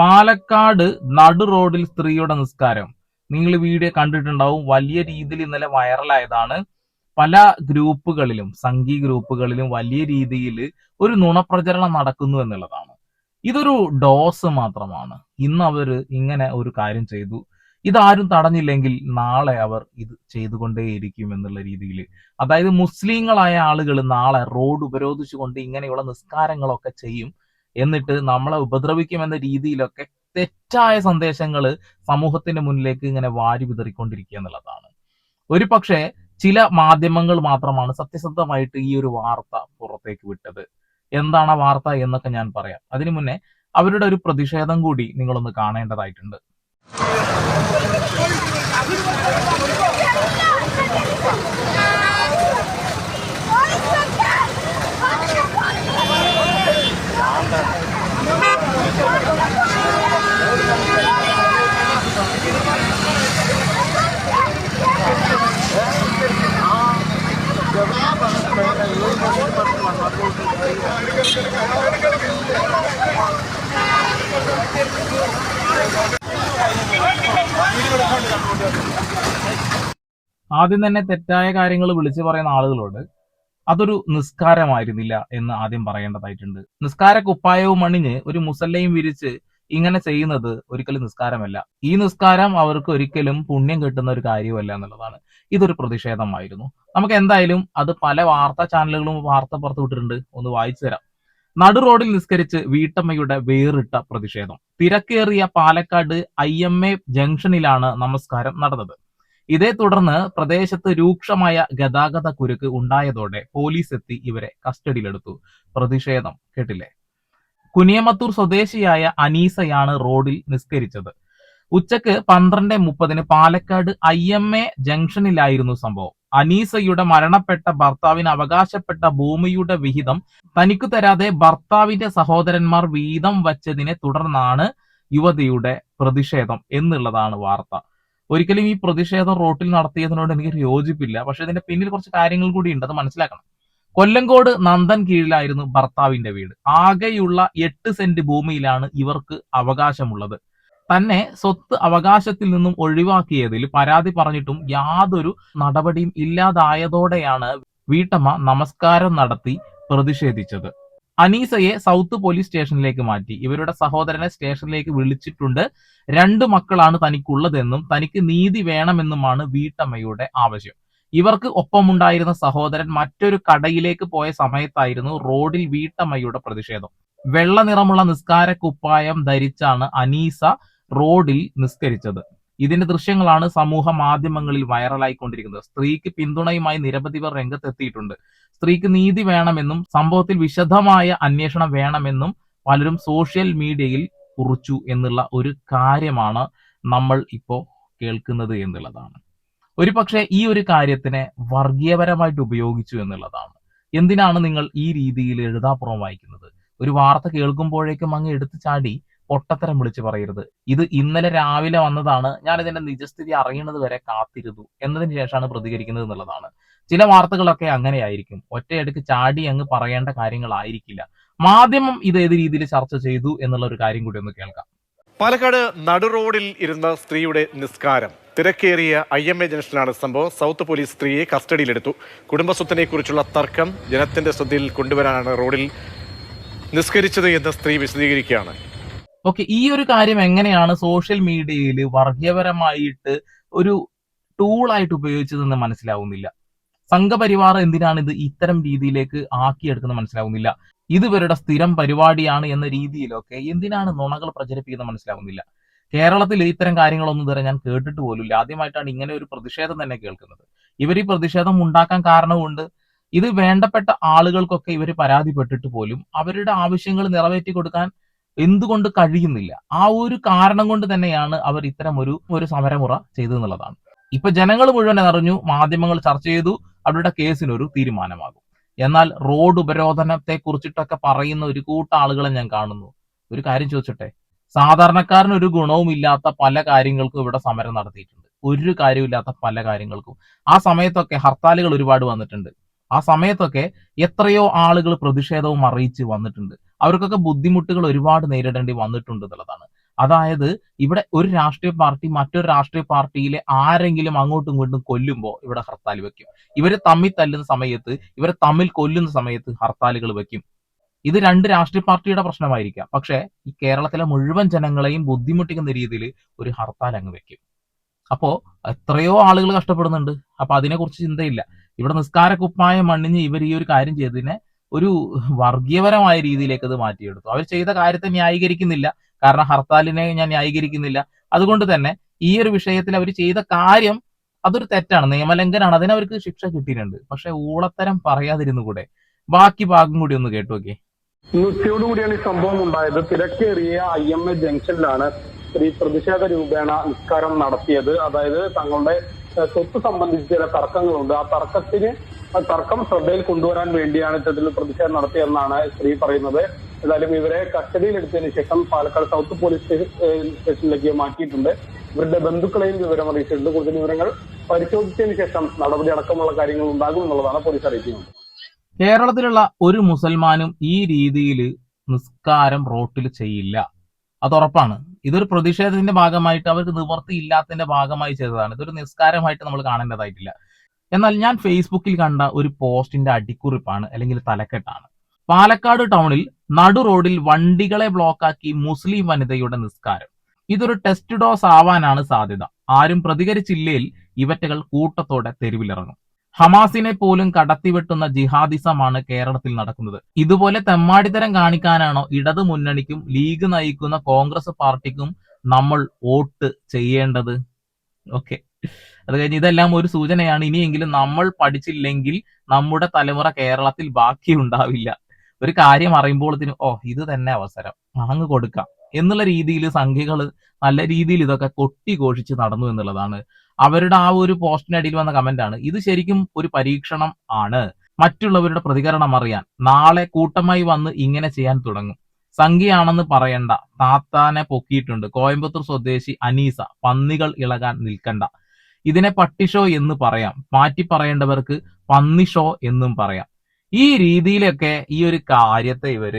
പാലക്കാട് നടു റോഡിൽ സ്ത്രീയുടെ നിസ്കാരം. നിങ്ങൾ വീഡിയോ കണ്ടിട്ടുണ്ടാവും. വലിയ രീതിയിൽ ഇന്നലെ വൈറലായതാണ്. പല ഗ്രൂപ്പുകളിലും സംഘി ഗ്രൂപ്പുകളിലും വലിയ രീതിയിൽ ഒരു നുണപ്രചരണം നടക്കുന്നു എന്നുള്ളതാണ്. ഇതൊരു ഡോസ് മാത്രമാണ്. ഇന്ന് അവർ ഇങ്ങനെ ഒരു കാര്യം ചെയ്തു. ഇതാരും തടഞ്ഞില്ലെങ്കിൽ നാളെ അവർ ഇത് ചെയ്തുകൊണ്ടേയിരിക്കും എന്നുള്ള രീതിയിൽ അതായത് മുസ്ലിങ്ങളായ ആളുകൾ നാളെ റോഡ് ഉപരോധിച്ചുകൊണ്ട് ഇങ്ങനെയുള്ള നിസ്കാരങ്ങളൊക്കെ ചെയ്യും. എന്നിട്ട് നമ്മളെ ഉപദ്രവിക്കുമെന്ന രീതിയിലൊക്കെ തെറ്റായ സന്ദേശങ്ങൾ സമൂഹത്തിന്റെ മുന്നിലേക്ക് ഇങ്ങനെ വാരി വിതറിക്കൊണ്ടിരിക്കുക എന്നുള്ളതാണ്. ഒരു പക്ഷേ ചില മാധ്യമങ്ങൾ മാത്രമാണ് സത്യസന്ധമായിട്ട് ഈ ഒരു വാർത്ത പുറത്തേക്ക് വിട്ടത്. എന്താണ് ആ വാർത്ത എന്നൊക്കെ ഞാൻ പറയാം. അതിനു മുന്നേ അവരുടെ ഒരു പ്രതിഷേധം കൂടി നിങ്ങളൊന്ന് കാണേണ്ടതായിട്ടുണ്ട്. ആദ്യം തന്നെ തെറ്റായ കാര്യങ്ങൾ വിളിച്ചു പറയുന്ന ആളുകളോട് അതൊരു നിസ്കാരമായിരുന്നില്ല എന്ന് ആദ്യം പറയേണ്ടതായിട്ടുണ്ട്. നിസ്കാര കുപ്പായവും അണിഞ്ഞ് ഒരു മുസല്ലയും വിരിച്ച് ഇങ്ങനെ ചെയ്യുന്നത് ഒരിക്കലും നിസ്കാരമല്ല. ഈ നിസ്കാരം അവർക്ക് ഒരിക്കലും പുണ്യം കിട്ടുന്ന ഒരു കാര്യമല്ല എന്നുള്ളതാണ്. ഇതൊരു പ്രതിഷേധമായിരുന്നു. നമുക്ക് എന്തായാലും അത് പല വാർത്താ ചാനലുകളും വാർത്ത പുറത്തു വിട്ടിട്ടുണ്ട്. ഒന്ന് വായിച്ചു തരാം. നടു റോഡിൽ നിസ്കരിച്ച് വീട്ടമ്മയുടെ വേറിട്ട പ്രതിഷേധം. തിരക്കേറിയ പാലക്കാട് ഐ എം എ ജംഗ്ഷനിലാണ് നമസ്കാരം നടന്നത്. ഇതേ തുടർന്ന് പ്രദേശത്ത് രൂക്ഷമായ ഗതാഗത കുരുക്ക് ഉണ്ടായതോടെ പോലീസ് എത്തി ഇവരെ കസ്റ്റഡിയിലെടുത്തു. പ്രതിഷേധം കേട്ടില്ലേ? കുനിയമത്തൂർ സ്വദേശിയായ അനീസയാണ് റോഡിൽ നിസ്കരിച്ചത്. ഉച്ചയ്ക്ക് പന്ത്രണ്ട് മുപ്പതിന് പാലക്കാട് ഐ എം എ ജംഗ്ഷനിലായിരുന്നു സംഭവം. അനീസയുടെ മരണപ്പെട്ട ഭർത്താവിന് അവകാശപ്പെട്ട ഭൂമിയുടെ വിഹിതം തനിക്ക് തരാതെ ഭർത്താവിന്റെ സഹോദരന്മാർ വീതം വച്ചതിനെ തുടർന്നാണ് യുവതിയുടെ പ്രതിഷേധം എന്നുള്ളതാണ് വാർത്ത. ഒരിക്കലും ഈ പ്രതിഷേധം റോട്ടിൽ നടത്തിയതിനോട് എനിക്ക് യോജിപ്പില്ല. പക്ഷെ ഇതിന്റെ പിന്നിൽ കുറച്ച് കാര്യങ്ങൾ കൂടി ഉണ്ട് അത് മനസ്സിലാക്കണം. കൊല്ലങ്കോട് നന്ദൻ കീഴിലായിരുന്നു ഭർത്താവിന്റെ വീട്. ആകെയുള്ള എട്ട് സെന്റ് ഭൂമിയിലാണ് ഇവർക്ക് അവകാശമുള്ളത്. തന്നെ സ്വത്ത് അവകാശത്തിൽ നിന്നും ഒഴിവാക്കിയതിൽ പരാതി പറഞ്ഞിട്ടും യാതൊരു നടപടിയും ഇല്ലാതായതോടെയാണ് വീട്ടമ്മ നമസ്കാരം നടത്തി പ്രതിഷേധിച്ചത്. അനീസയെ സൗത്ത് പോലീസ് സ്റ്റേഷനിലേക്ക് മാറ്റി. ഇവരുടെ സഹോദരനെ സ്റ്റേഷനിലേക്ക് വിളിച്ചിട്ടുണ്ട്. രണ്ട് മക്കളാണ് തനിക്കുള്ളതെന്നും തനിക്ക് നീതി വേണമെന്നുമാണ് വീട്ടമ്മയുടെ ആവശ്യം. ഇവർക്ക് ഒപ്പമുണ്ടായിരുന്ന സഹോദരൻ മറ്റൊരു കടയിലേക്ക് പോയ സമയത്തായിരുന്നു റോഡിൽ വീട്ടമ്മയുടെ പ്രതിഷേധം. വെള്ള നിറമുള്ള നിസ്കാര കുപ്പായം ധരിച്ചാണ് അനീസ റോഡിൽ നിസ്കരിച്ചത്. ഇതിന്റെ ദൃശ്യങ്ങളാണ് സമൂഹ മാധ്യമങ്ങളിൽ വൈറലായിക്കൊണ്ടിരിക്കുന്നത്. സ്ത്രീക്ക് പിന്തുണയുമായി നിരവധി പേർ രംഗത്തെത്തിയിട്ടുണ്ട്. സ്ത്രീക്ക് നീതി വേണമെന്നും സംഭവത്തിൽ വിശദമായ അന്വേഷണം വേണമെന്നും പലരും സോഷ്യൽ മീഡിയയിൽ കുറിച്ചു എന്നുള്ള ഒരു കാര്യമാണ് നമ്മൾ ഇപ്പോൾ കേൾക്കുന്നത് എന്നുള്ളതാണ്. ഒരു പക്ഷേ ഈ ഒരു കാര്യത്തിനെ വർഗീയപരമായിട്ട് ഉപയോഗിച്ചു എന്നുള്ളതാണ്. എന്തിനാണ് നിങ്ങൾ ഈ രീതിയിൽ എഴുതാപ്പുറം വായിക്കുന്നത്? ഒരു വാർത്ത കേൾക്കുമ്പോഴേക്കും അങ്ങ് എടുത്തു ചാടി പൊട്ടത്തരം വിളിച്ച് പറയരുത്. ഇത് ഇന്നലെ രാവിലെ വന്നതാണ് ഞാൻ ഇതിന്റെ നിജസ്ഥിതി അറിയുന്നത് വരെ കാത്തിരുന്നു എന്നതിന് ശേഷമാണ് പ്രതികരിക്കുന്നത് എന്നുള്ളതാണ്. ചില വാർത്തകളൊക്കെ അങ്ങനെയായിരിക്കും. ഒറ്റയടുക്ക് ചാടി അങ്ങ് പറയേണ്ട കാര്യങ്ങളായിരിക്കില്ല. മാധ്യമം ഇത് ഏത് രീതിയിൽ ചർച്ച ചെയ്തു എന്നുള്ള ഒരു കാര്യം കൂടി ഒന്ന് കേൾക്കാം. പാലക്കാട് നടു റോഡിൽ ഇരുന്ന സ്ത്രീയുടെ നിസ്കാരം. തിരക്കേറിയ ഐ എം എ ജംഗ്ഷനിലാണ് സംഭവം. സൗത്ത് പോലീസ് സ്ത്രീയെ കസ്റ്റഡിയിലെടുത്തു. കുടുംബസ്വത്തിനെ കുറിച്ചുള്ള തർക്കം ജനത്തിന്റെ ശ്രദ്ധയിൽ കൊണ്ടുവരാനാണ് റോഡിൽ നിസ്കരിച്ചത് എന്ന് സ്ത്രീ വിശദീകരിക്കുകയാണ്. ഓക്കെ ഈ ഒരു കാര്യം എങ്ങനെയാണ് സോഷ്യൽ മീഡിയയിൽ വർഗീയപരമായിട്ട് ഒരു ടൂളായിട്ട് ഉപയോഗിച്ചതെന്ന് മനസ്സിലാവുന്നില്ല? സംഘപരിവാർ എന്തിനാണ് ഇത് ഇത്തരം രീതിയിലേക്ക് ആക്കിയെടുക്കുന്നത് മനസ്സിലാവുന്നില്ല. ഇത് ഇവരുടെ സ്ഥിരം പരിപാടിയാണ് എന്ന രീതിയിലൊക്കെ എന്തിനാണ് നുണകൾ പ്രചരിപ്പിക്കുന്നത് മനസ്സിലാവുന്നില്ല. കേരളത്തിൽ ഇത്തരം കാര്യങ്ങളൊന്നും ഇതുവരെ ഞാൻ കേട്ടിട്ട് പോലുമില്ല. ആദ്യമായിട്ടാണ് ഇങ്ങനെ ഒരു പ്രതിഷേധം തന്നെ കേൾക്കുന്നത്. ഇവർ ഈ പ്രതിഷേധം ഉണ്ടാക്കാൻ കാരണമുണ്ട്. ഇത് വേണ്ടപ്പെട്ട ആളുകൾക്കൊക്കെ ഇവർ പരാതിപ്പെട്ടിട്ട് പോലും അവരുടെ ആവശ്യങ്ങൾ നിറവേറ്റി കൊടുക്കാൻ എന്തുകൊണ്ട് കഴിയുന്നില്ല? ആ ഒരു കാരണം കൊണ്ട് തന്നെയാണ് അവർ ഇത്തരം ഒരു ഒരു സമരമുറ ചെയ്തതെന്നുള്ളതാണ്. ഇപ്പൊ ജനങ്ങൾ മുഴുവൻ അറിഞ്ഞു മാധ്യമങ്ങൾ ചർച്ച ചെയ്തു അവരുടെ കേസിനൊരു തീരുമാനമാകും. എന്നാൽ റോഡ് ഉപരോധനത്തെ കുറിച്ചിട്ടൊക്കെ പറയുന്ന ഒരു കൂട്ട ആളുകളെ ഞാൻ കാണുന്നു. ഒരു കാര്യം ചോദിച്ചോട്ടെ? സാധാരണക്കാരന് ഒരു ഗുണവും ഇല്ലാത്ത പല കാര്യങ്ങൾക്കും ഇവിടെ സമരം നടത്തിയിട്ടുണ്ട്. ഒരു കാര്യമില്ലാത്ത പല കാര്യങ്ങൾക്കും. ആ സമയത്തൊക്കെ ഹർത്താലുകൾ ഒരുപാട് വന്നിട്ടുണ്ട്. ആ സമയത്തൊക്കെ എത്രയോ ആളുകൾ പ്രതിഷേധവും അറിയിച്ച് വന്നിട്ടുണ്ട്. അവർക്കൊക്കെ ബുദ്ധിമുട്ടുകൾ ഒരുപാട് നേരിടേണ്ടി വന്നിട്ടുണ്ട് എന്നുള്ളതാണ്. അതായത് ഇവിടെ ഒരു രാഷ്ട്രീയ പാർട്ടി മറ്റൊരു രാഷ്ട്രീയ പാർട്ടിയിലെ ആരെങ്കിലും അങ്ങോട്ടും ഇങ്ങോട്ടും കൊല്ലുമ്പോൾ ഇവിടെ ഹർത്താൽ വെക്കും. ഇവർ തമ്മിൽ തല്ലുന്ന സമയത്ത് ഇവരെ തമ്മിൽ കൊല്ലുന്ന സമയത്ത് ഹർത്താലുകൾ വെക്കും. ഇത് രണ്ട് രാഷ്ട്രീയ പാർട്ടിയുടെ പ്രശ്നമായിരിക്കാം. പക്ഷേ ഈ കേരളത്തിലെ മുഴുവൻ ജനങ്ങളെയും ബുദ്ധിമുട്ടിക്കുന്ന രീതിയിൽ ഒരു ഹർത്താൽ അങ്ങ് വെക്കും. അപ്പോ എത്രയോ ആളുകൾ കഷ്ടപ്പെടുന്നുണ്ട്. അപ്പൊ അതിനെക്കുറിച്ച് ചിന്തയില്ല. ഇവിടെ നിസ്കാര കുപ്പായം മണ്ണിഞ്ഞ് ഇവർ ഈ ഒരു കാര്യം ചെയ്തതിനെ ഒരു വർഗീയപരമായ രീതിയിലേക്ക് അത് മാറ്റിയെടുത്തു. അവർ ചെയ്ത കാര്യത്തെ ന്യായീകരിക്കുന്നില്ല. കാരണം ഹർത്താലിനെ ഞാൻ ന്യായീകരിക്കുന്നില്ല. അതുകൊണ്ട് തന്നെ ഈ ഒരു വിഷയത്തിൽ അവർ ചെയ്ത കാര്യം അതൊരു തെറ്റാണ്. നിയമലംഘനാണ്. അതിന് അവർക്ക് ശിക്ഷ കിട്ടിയിട്ടുണ്ട്. പക്ഷെ ഊളത്തരം പറയാതിരുന്നു കൂടെ. ബാക്കി ഭാഗം കൂടി ഒന്ന് കേട്ടു നോക്കി കൂടിയാണ് ഈ സംഭവം ഉണ്ടായത്. തിരക്കേറിയ ഐ എം എ ജംഗ്ഷനിലാണ് ഈ പ്രതിഷേധ രൂപേണ നിസ്കാരം നടത്തിയത്. അതായത് തങ്ങളുടെ സ്വത്ത് സംബന്ധിച്ച് ചില തർക്കങ്ങളുണ്ട്. ആ തർക്കത്തിന് തർക്കം ശ്രദ്ധയിൽ കൊണ്ടുവരാൻ വേണ്ടിയാണ് ഇത്തരത്തിൽ പ്രതിഷേധം നടത്തിയതെന്നാണ് സ്ത്രീ പറയുന്നത്. ഏതായാലും ഇവരെ കസ്റ്റഡിയിലെടുത്തതിന് ശേഷം പാലക്കാട് സൗത്ത് പോലീസ് സ്റ്റേഷനിലേക്ക് മാറ്റിയിട്ടുണ്ട്. ഇവരുടെ ബന്ധുക്കളെയും വിവരം അറിയിച്ചിട്ടുണ്ട്. കൂടുതൽ വിവരങ്ങൾ പരിശോധിച്ചതിന് ശേഷം നടപടി അടക്കമുള്ള കാര്യങ്ങൾ ഉണ്ടാകും എന്നുള്ളതാണ് പോലീസ് അറിയിക്കുന്നത്. കേരളത്തിലുള്ള ഒരു മുസൽമാനും ഈ രീതിയിൽ നിസ്കാരം റോട്ടിൽ ചെയ്യില്ല. അത് ഉറപ്പാണ്. ഇതൊരു പ്രതിഷേധത്തിന്റെ ഭാഗമായിട്ട് അവർക്ക് നിവർത്തി ഇല്ലാത്തതിന്റെ ഭാഗമായി ചെയ്തതാണ്. ഇതൊരു നിസ്കാരമായിട്ട് നമ്മൾ കാണേണ്ടതായിട്ടില്ല. എന്നാൽ ഞാൻ ഫേസ്ബുക്കിൽ കണ്ട ഒരു പോസ്റ്റിന്റെ അടിക്കുറിപ്പാണ് അല്ലെങ്കിൽ തലക്കെട്ടാണ്. പാലക്കാട് ടൗണിൽ നടു റോഡിൽ വണ്ടികളെ ബ്ലോക്കാക്കി മുസ്ലിം വനിതയുടെ നിസ്കാരം. ഇതൊരു ടെസ്റ്റ് ഡോസ് ആവാനാണ് സാധ്യത. ആരും പ്രതികരിച്ചില്ലേൽ ഇവറ്റകൾ കൂട്ടത്തോടെ തെരുവിലിറങ്ങും. ഹമാസിനെ പോലും കടത്തിവെട്ടുന്ന ജിഹാദിസമാണ് കേരളത്തിൽ നടക്കുന്നത്. ഇതുപോലെ തെമ്മാടിത്തരം കാണിക്കാനാണോ ഇടതു മുന്നണിക്കും ലീഗ് നയിക്കുന്ന കോൺഗ്രസ് പാർട്ടിക്കും നമ്മൾ വോട്ട് ചെയ്യേണ്ടത്? ഓക്കെ. അത് കഴിഞ്ഞ് ഇതെല്ലാം ഒരു സൂചനയാണ്. ഇനിയെങ്കിലും നമ്മൾ പഠിച്ചില്ലെങ്കിൽ നമ്മുടെ തലമുറ കേരളത്തിൽ ബാക്കി ഉണ്ടാവില്ല. ഒരു കാര്യം അറിയുമ്പോഴത്തേനും ഓ ഇത് തന്നെ അവസരം. വാങ്ങു കൊടുക്കാം. എന്നുള്ള രീതിയിൽ സംഖ്യകൾ നല്ല രീതിയിൽ ഇതൊക്കെ കൊട്ടി ഘോഷിച്ച് നടന്നു എന്നുള്ളതാണ്. അവരുടെ ആ ഒരു പോസ്റ്റിനടിയിൽ വന്ന കമന്റ് ആണ്. ഇത് ശരിക്കും ഒരു പരീക്ഷണം ആണ്. മറ്റുള്ളവരുടെ പ്രതികരണം അറിയാൻ. നാളെ കൂട്ടമായി വന്ന് ഇങ്ങനെ ചെയ്യാൻ തുടങ്ങും. സംഖ്യയാണെന്ന് പറയണ്ട. താത്താനെ പൊക്കിയിട്ടുണ്ട്. കോയമ്പത്തൂർ സ്വദേശി അനീസ. പന്നികൾ ഇളകാൻ നിൽക്കണ്ട. ഇതിനെ പട്ടിഷോ എന്ന് പറയാം. മാറ്റി പറയേണ്ടവർക്ക് പന്നിഷോ എന്നും പറയാം. ഈ രീതിയിലൊക്കെ ഈ ഒരു കാര്യത്തെ ഇവർ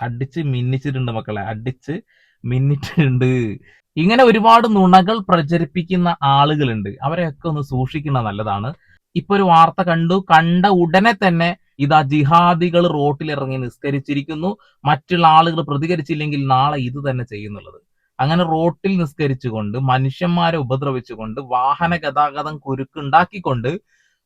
അടിച്ച് മിന്നിച്ചിട്ടുണ്ട് മക്കളെ. അടിച്ച് മിന്നിട്ടുണ്ട് ഇങ്ങനെ ഒരുപാട് നുണകൾ പ്രചരിപ്പിക്കുന്ന ആളുകളുണ്ട്. അവരെയൊക്കെ ഒന്ന് സൂക്ഷിക്കുന്നത് നല്ലതാണ്. ഇപ്പൊ ഒരു വാർത്ത കണ്ടു. കണ്ട ഉടനെ തന്നെ ഇതാ ജിഹാദികൾ റോട്ടിലിറങ്ങി നിസ്കരിച്ചിരിക്കുന്നു. മറ്റുള്ള ആളുകൾ പ്രതികരിച്ചില്ലെങ്കിൽ നാളെ ഇത് തന്നെ ചെയ്യുന്നുള്ളത്. അങ്ങനെ റോട്ടിൽ നിസ്കരിച്ചുകൊണ്ട് മനുഷ്യന്മാരെ ഉപദ്രവിച്ചുകൊണ്ട് വാഹന ഗതാഗതം കുരുക്കുണ്ടാക്കിക്കൊണ്ട്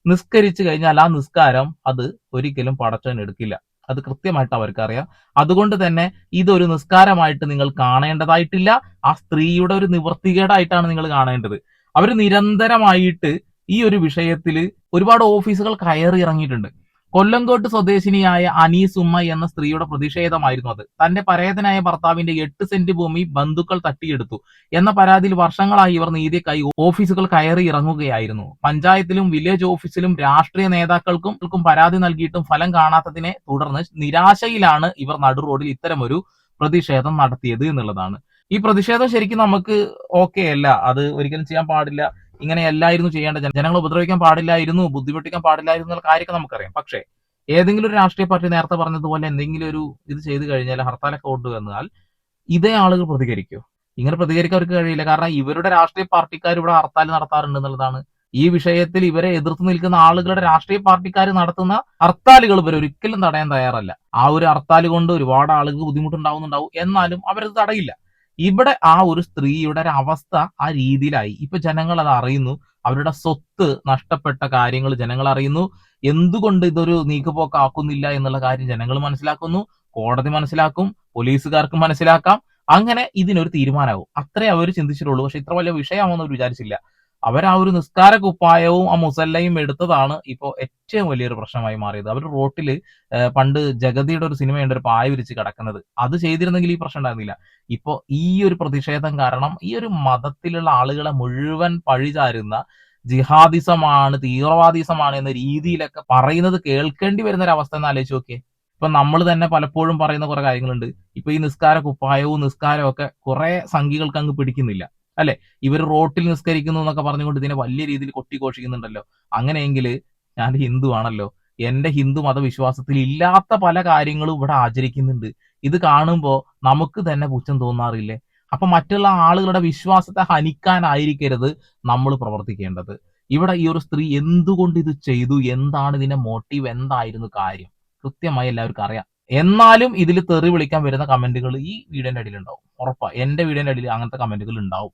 നിസ്കരിച്ചു കഴിഞ്ഞാൽ ആ നിസ്കാരം അത് ഒരിക്കലും പടച്ചവൻ എടുക്കില്ല. അത് കൃത്യമായിട്ട് അവർക്കറിയാം. അതുകൊണ്ട് തന്നെ ഇതൊരു നിസ്കാരമായിട്ട് നിങ്ങൾ കാണേണ്ടതായിട്ടില്ല. ആ സ്ത്രീയുടെ ഒരു നിവർത്തികേടായിട്ടാണ് നിങ്ങൾ കാണേണ്ടത്. അവർ നിരന്തരമായിട്ട് ഈ ഒരു വിഷയത്തിൽ ഒരുപാട് ഓഫീസുകൾ കയറി ഇറങ്ങിയിട്ടുണ്ട്. കൊല്ലങ്കോട്ട് സ്വദേശിനിയായ അനീസ് ഉമ്മ എന്ന സ്ത്രീയുടെ പ്രതിഷേധമായിരുന്നു അത്. തന്റെ പരേതനായ ഭർത്താവിന്റെ എട്ട് സെന്റ് ഭൂമി ബന്ധുക്കൾ തട്ടിയെടുത്തു. എന്ന പരാതിയിൽ വർഷങ്ങളായി ഇവർ നീതിക്കായി ഓഫീസുകൾ കയറി ഇറങ്ങുകയായിരുന്നു. പഞ്ചായത്തിലും വില്ലേജ് ഓഫീസിലും രാഷ്ട്രീയ നേതാക്കൾക്കും ക്കും പരാതി നൽകിയിട്ടും ഫലം കാണാത്തതിനെ തുടർന്ന് നിരാശയിലാണ് ഇവർ നടു റോഡിൽ ഇത്തരമൊരു പ്രതിഷേധം നടത്തിയത് എന്നുള്ളതാണ്. ഈ പ്രതിഷേധം ശരിക്കും നമുക്ക് ഓക്കെ അല്ല. അത് ഒരിക്കലും ചെയ്യാൻ പാടില്ല. ഇങ്ങനെയല്ലായിരുന്നു ചെയ്യേണ്ട ജനങ്ങളെ ഉപദ്രവിക്കാൻ പാടില്ലായിരുന്നു ബുദ്ധിമുട്ടിക്കാൻ പാടില്ലായിരുന്നു എന്നുള്ള കാര്യമൊക്കെ നമുക്കറിയാം. പക്ഷേ ഏതെങ്കിലും ഒരു രാഷ്ട്രീയ പാർട്ടി നേരത്തെ പറഞ്ഞതുപോലെ എന്തെങ്കിലും ഒരു ഇത് ചെയ്തു കഴിഞ്ഞാൽ ഹർത്താലൊക്കെ കൊണ്ടുവന്നാൽ ഇതേ ആളുകൾ പ്രതികരിക്കും. ഇങ്ങനെ പ്രതികരിക്കാൻ അവർക്ക് കഴിയില്ല. കാരണം ഇവരുടെ രാഷ്ട്രീയ പാർട്ടിക്കാർ ഇവിടെ ഹർത്താൽ നടത്താറുണ്ട് എന്നുള്ളതാണ്. ഈ വിഷയത്തിൽ ഇവരെ എതിർത്ത് നിൽക്കുന്ന ആളുകളുടെ രാഷ്ട്രീയ പാർട്ടിക്കാർ നടത്തുന്ന ഹർത്താലുകൾ ഇവർ ഒരിക്കലും തടയാൻ തയ്യാറല്ല. ആ ഒരു ഹർത്താൽ കൊണ്ട് ഒരുപാട് ആളുകൾക്ക് ബുദ്ധിമുട്ടുണ്ടാവുന്നുണ്ടാവും. എന്നാലും അവരത് തടയില്ല. ഇവിടെ ആ ഒരു സ്ത്രീയുടെ ഒരു അവസ്ഥ ആ രീതിയിലായി. ഇപ്പൊ ജനങ്ങൾ അത് അറിയുന്നു. അവരുടെ സ്വത്ത് നഷ്ടപ്പെട്ട കാര്യങ്ങൾ ജനങ്ങൾ അറിയുന്നു. എന്തുകൊണ്ട് ഇതൊരു നീക്കുപോക്കാക്കുന്നില്ല എന്നുള്ള കാര്യം ജനങ്ങൾ മനസ്സിലാക്കുന്നു. കോടതി മനസ്സിലാക്കും. പോലീസുകാർക്ക് മനസ്സിലാക്കാം. അങ്ങനെ ഇതിനൊരു തീരുമാനമാവും അത്രേ അവർ ചിന്തിച്ചിട്ടുള്ളൂ. പക്ഷെ ഇത്ര വലിയ വിഷയമാണെന്ന് അവർ വിചാരിച്ചില്ല. അവർ ആ ഒരു നിസ്കാര കുപ്പായവും ആ മുസല്ലയും എടുത്തതാണ് ഇപ്പോ ഏറ്റവും വലിയൊരു പ്രശ്നമായി മാറിയത്. അവർ റോട്ടിൽ പണ്ട് ജഗതിയുടെ ഒരു സിനിമയുണ്ട് ഒരു പായ വിരിച്ച് കിടക്കുന്നത്. അത് ചെയ്തിരുന്നെങ്കിൽ ഈ പ്രശ്നം ഉണ്ടായിരുന്നില്ല. ഇപ്പോ ഈ ഒരു പ്രതിഷേധം കാരണം ഈ ഒരു മതത്തിലുള്ള ആളുകളെ മുഴുവൻ പഴിചാരുന്ന ജിഹാദിസമാണ് തീവ്രവാദിസമാണ് എന്ന രീതിയിലൊക്കെ പറയുന്നത് കേൾക്കേണ്ടി വരുന്ന ഒരു അവസ്ഥ എന്ന് ആലോചിച്ച് നോക്കിയേ. ഇപ്പൊ നമ്മൾ തന്നെ പലപ്പോഴും പറയുന്ന കുറെ കാര്യങ്ങളുണ്ട്. ഇപ്പൊ ഈ നിസ്കാര കുപ്പായവും നിസ്കാരവും ഒക്കെ കുറെ സംഖ്യകൾക്ക് അങ്ങ് പിടിക്കുന്നില്ല. അല്ലെ? ഇവർ റോട്ടിൽ നിസ്കരിക്കുന്നു എന്നൊക്കെ പറഞ്ഞുകൊണ്ട് ഇതിനെ വലിയ രീതിയിൽ കൊട്ടിഘോഷിക്കുന്നുണ്ടല്ലോ. അങ്ങനെയെങ്കിൽ ഞാൻ ഹിന്ദു ആണല്ലോ. എന്റെ ഹിന്ദു മതവിശ്വാസത്തിൽ ഇല്ലാത്ത പല കാര്യങ്ങളും ഇവിടെ ആചരിക്കുന്നുണ്ട്. ഇത് കാണുമ്പോൾ നമുക്ക് തന്നെ പുച്ഛം തോന്നാറില്ലേ? അപ്പൊ മറ്റുള്ള ആളുകളുടെ വിശ്വാസത്തെ ഹനിക്കാനായിരിക്കരുത് നമ്മൾ പ്രവർത്തിക്കേണ്ടത്. ഇവിടെ ഈ ഒരു സ്ത്രീ എന്തുകൊണ്ട് ഇത് ചെയ്തു? എന്താണ് ഇതിന്റെ മോട്ടീവ് എന്തായിരുന്നു കാര്യം? കൃത്യമായി എല്ലാവർക്കും അറിയാം. എന്നാലും ഇതിൽ തെറി വിളിക്കാൻ വരുന്ന കമന്റുകൾ ഈ വീഡിയോന്റെ അടിയിൽ ഉണ്ടാവും ഉറപ്പാ എന്റെ വീഡിയോന്റെ അടിയിൽ അങ്ങനത്തെ കമന്റുകൾ ഉണ്ടാവും.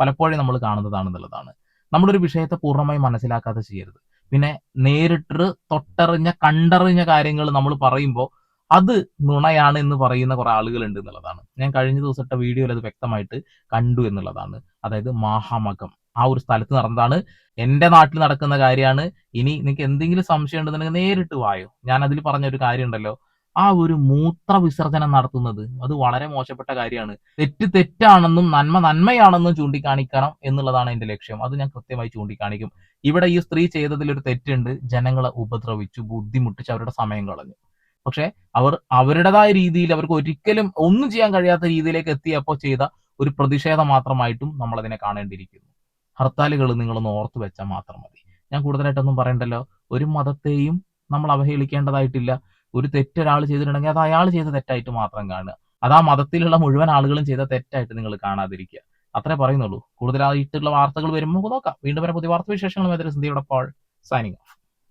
പലപ്പോഴും നമ്മൾ കാണുന്നതാണെന്നുള്ളതാണ്. നമ്മളൊരു വിഷയത്തെ പൂർണമായി മനസ്സിലാക്കാതെ ചെയ്യരുത്. പിന്നെ നേരിട്ട് തൊട്ടറിഞ്ഞ കണ്ടറിഞ്ഞ കാര്യങ്ങൾ നമ്മൾ പറയുമ്പോൾ അത് നുണയാണ് എന്ന് പറയുന്ന കുറെ ആളുകളുണ്ട് എന്നുള്ളതാണ്. ഞാൻ കഴിഞ്ഞ ദിവസത്തെ വീഡിയോയിൽ അത് വ്യക്തമായിട്ട് കണ്ടു എന്നുള്ളതാണ്. അതായത് മഹാമകം. ആ ഒരു സ്ഥലത്ത് നടന്നതാണ്. എന്റെ നാട്ടിൽ നടക്കുന്ന കാര്യമാണ്. ഇനി നിങ്ങൾക്ക് എന്തെങ്കിലും സംശയം ഉണ്ടെന്നുണ്ടെങ്കിൽ നേരിട്ട് വായോ? ഞാൻ അതിൽ പറഞ്ഞ ഒരു കാര്യം ഉണ്ടല്ലോ ആ ഒരു മൂത്ര വിസർജനം നടത്തുന്നത്. അത് വളരെ മോശപ്പെട്ട കാര്യമാണ്. തെറ്റ് തെറ്റാണെന്നും നന്മ നന്മയാണെന്നും ചൂണ്ടിക്കാണിക്കണം എന്നുള്ളതാണ് എന്റെ ലക്ഷ്യം. അത് ഞാൻ കൃത്യമായി ചൂണ്ടിക്കാണിക്കും. ഇവിടെ ഈ സ്ത്രീ ചെയ്തതിൽ ഒരു തെറ്റുണ്ട്. ജനങ്ങളെ ഉപദ്രവിച്ചു ബുദ്ധിമുട്ടിച്ച് അവരുടെ സമയം കളഞ്ഞു. പക്ഷെ അവർ അവരുടേതായ രീതിയിൽ അവർക്ക് ഒരിക്കലും ഒന്നും ചെയ്യാൻ കഴിയാത്ത രീതിയിലേക്ക് എത്തിയപ്പോൾ ചെയ്ത ഒരു പ്രതിഷേധം മാത്രമായിട്ടും നമ്മൾ അതിനെ കാണേണ്ടിയിരിക്കുന്നു. ഹർത്താലുകൾ നിങ്ങളൊന്ന് ഓർത്തു വെച്ചാൽ മാത്രം മതി. ഞാൻ കൂടുതലായിട്ടൊന്നും പറയണ്ടല്ലോ. ഒരു മതത്തെയും നമ്മൾ അവഹേളിക്കേണ്ടതായിട്ടില്ല. ഒരു തെറ്റ് ഒരാൾ ചെയ്തിട്ടുണ്ടെങ്കിൽ അത് അയാൾ ചെയ്ത തെറ്റായിട്ട് മാത്രം കാണുക. അത് ആ മതത്തിലുള്ള മുഴുവൻ ആളുകളും ചെയ്ത തെറ്റായിട്ട് നിങ്ങൾ കാണാതിരിക്കുക. അത്രേ പറയുന്നുള്ളൂ. കൂടുതലായിട്ടുള്ള വാർത്തകൾ വരുമ്പോൾ നോക്കാം. വീണ്ടും വരെ പുതിയ വാർത്ത വിശേഷങ്ങളും എതിരെ സന്ധ്യയുടെ പാൾ സൈനിങ് ഓഫ്